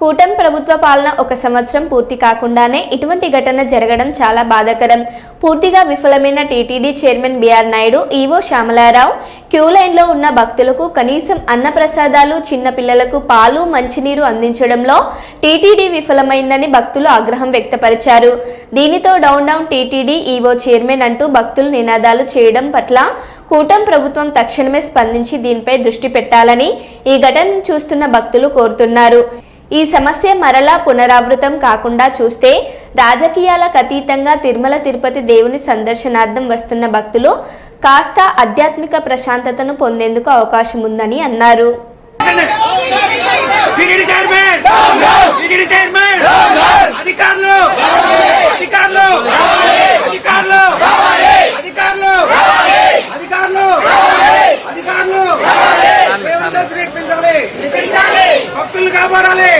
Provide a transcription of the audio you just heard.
కూటమి ప్రభుత్వ పాలన ఒక సంవత్సరం పూర్తి కాకుండానే ఇటువంటి ఘటన జరగడం చాలా బాధాకరం. పూర్తిగా విఫలమైన TTD chairman BR Naidu EO Shyamala Rao queue లైన్లో ఉన్న భక్తులకు కనీసం అన్నప్రసాదాలు చిన్నపిల్లలకు పాలు మంచినీరు అందించడంలో టీటీడీ విఫలమైందని భక్తులు ఆగ్రహం వ్యక్తపరిచారు. దీనితో down down TTD EO chairman అంటూ భక్తులు నినాదాలు చేయడం పట్ల కూటమి ప్రభుత్వం తక్షణమే స్పందించి దీనిపై దృష్టి పెట్టాలని ఈ ఘటనను చూస్తున్న భక్తులు కోరుతున్నారు. ఈ సమస్య మరలా పునరావృతం కాకుండా చూస్తే రాజకీయాలకు అతీతంగా తిరుమల తిరుపతి దేవుని సందర్శనార్థం వస్తున్న భక్తులు కాస్త ఆధ్యాత్మిక ప్రశాంతతను పొందేందుకు అవకాశం ఉందని అన్నారు. భక్తులు కాపాడాలి.